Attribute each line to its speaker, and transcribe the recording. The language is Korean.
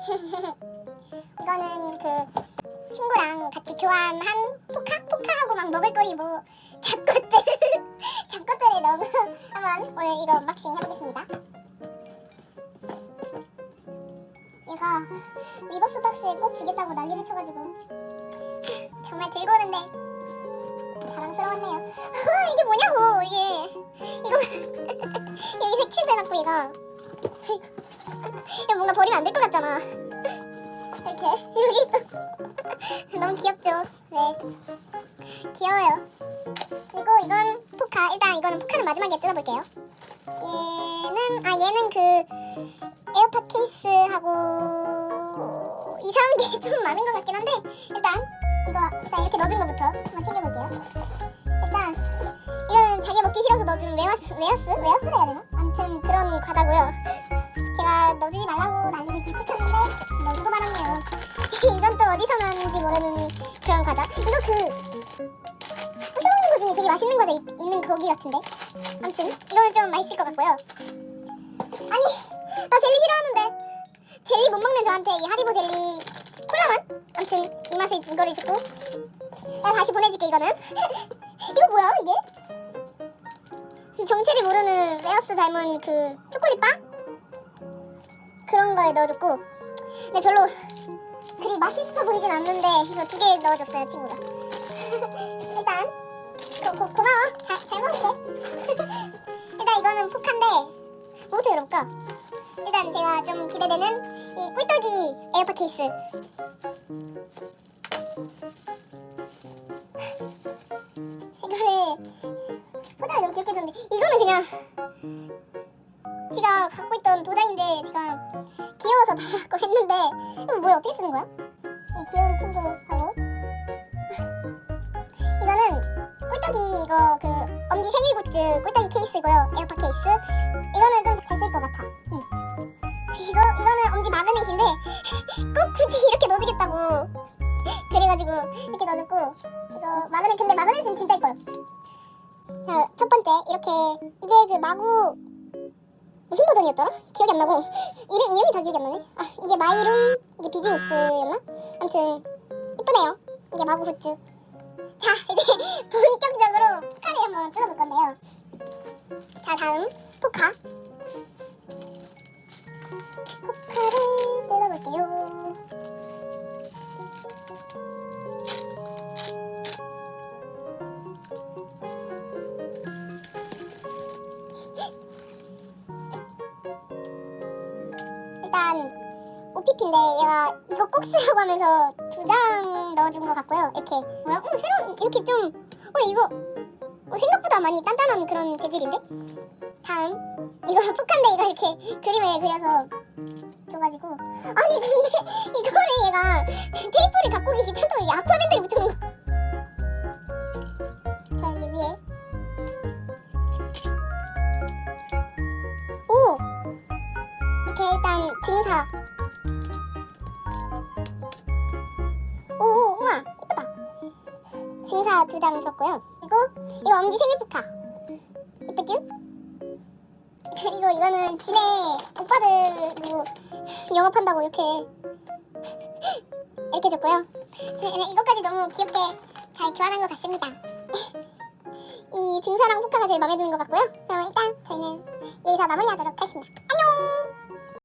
Speaker 1: 이거는 그 친구랑 같이 교환한 포카? 포카하고 막 먹을거리 뭐 잡것들. 잡것들을 넣으면 한번 오늘 이거 막싱 해보겠습니다. 얘가 리버스 박스에 꼭 주겠다고 난리를 쳐가지고. 정말 들고 오는데 자랑스러웠네요. 이게 뭐냐고 이게. 이거 여기 색칠도 해놨고 얘가 이거 뭔가 버리면 안 될 것 같잖아. 이렇게 여기 또. 너무 귀엽죠? 네. 귀여워요. 그리고 이건 포카 일단 이거는 포카는 마지막에 뜯어볼게요. 얘는 아 얘는 그 에어팟 케이스하고 이상한 게 좀 많은 것 같긴 한데 일단 이거 일단 이렇게 넣어준 것부터 한번 챙겨볼게요. 일단 이거는 자기가 먹기 싫어서 넣어준 웨하스 웨하스? 웨하스라 해야 되나? 아무튼 그런 과자고요 제가 넣어주지 말라고 난리를 pit쳤는데? 넣어주고 말았네요. 이건 또 어디서 나왔는지 모르는 그런 과자. 이거 그 부셔먹는 거 중에 되게 맛있는 과자 있, 있는 거기 같은데? 아무튼 이거는 좀 맛있을 것 같고요. 아니 나 젤리 싫어하는데. 젤리 못 먹는 저한테 이 하리보 젤리 콜라만? 아무튼 이 맛에 이거를 줬고. 내가 다시 보내줄게 이거는. 이거 뭐야 이게? 정체를 모르는 웨어스 닮은 그 초콜릿바 그런 거에 넣어줬고 근데 별로 그리 맛있어 보이진 않는데 이거 두개 넣어줬어요 친구가. 일단 고, 고, 고마워. 잘, 잘 먹을게. 일단 이거는 포카인데 뭐부터 열어볼까? 일단 제가 좀 기대되는 이 꿀떡이 에어팟 케이스. 이거를 포장이 너무 귀엽게 줬는데 이거는 그냥 제가 갖고 있던 도장인데 제가 귀여워서 달라고 했는데 이거 뭐야 어떻게 쓰는 거야? 이 귀여운 친구하고. 이거는 꿀떡이 이거 그 엄지 생일 굿즈 꿀떡이 케이스고요. 에어팟 케이스. 이거는 좀 잘 쓸 것 같아. 응. 이거 이거는 엄지 마그넷인데 꼭 굳이 이렇게 넣어주겠다고. 그래가지고 이렇게 넣어줬고 이거 마그넷 근데 마그넷은 진짜 예뻐요 자, 첫 번째 이렇게 이게 그 마구 무슨 버전이었더라? 기억이 안 나고 이름 이름이 다 기억이 안 나네. 아 이게 마이룸 이게 비즈니스였나? 아무튼 이쁘네요. 이게 마구 굿즈. 자 이제 본격적으로 포카를 한번 뜯어볼 건데요. 자 다음 포카. 포카 일단 OPP인데 얘가 이거 꼭 쓰라고 하면서 두 장 넣어준 것 같고요. 이렇게 뭐야? 어 새로운 이렇게 좀 어 이거 어, 생각보다 많이 단단한 그런 재질인데. 다음 이거 포카인데 이거 이렇게 그림을 그려서 줘가지고 아니 근데 이거를 얘가 테이프를 갖고 계시 찬다고 이게 아쿠아밴드를 붙여놓은 거. 자 여기 위에 일단 증사 오 우와 예쁘다 증사 두 장 줬고요. 이거 이거 엄지 생일 포카 예쁘죠? 그리고 이거는 집에 오빠들로 영업한다고 이렇게 이렇게 줬고요. 네, 네, 이것까지 너무 귀엽게 잘 교환한 것 같습니다. 이 증사랑 포카가 제일 마음에 드는 것 같고요. 그럼 일단 저희는 여기서 마무리하도록 하겠습니다. 안녕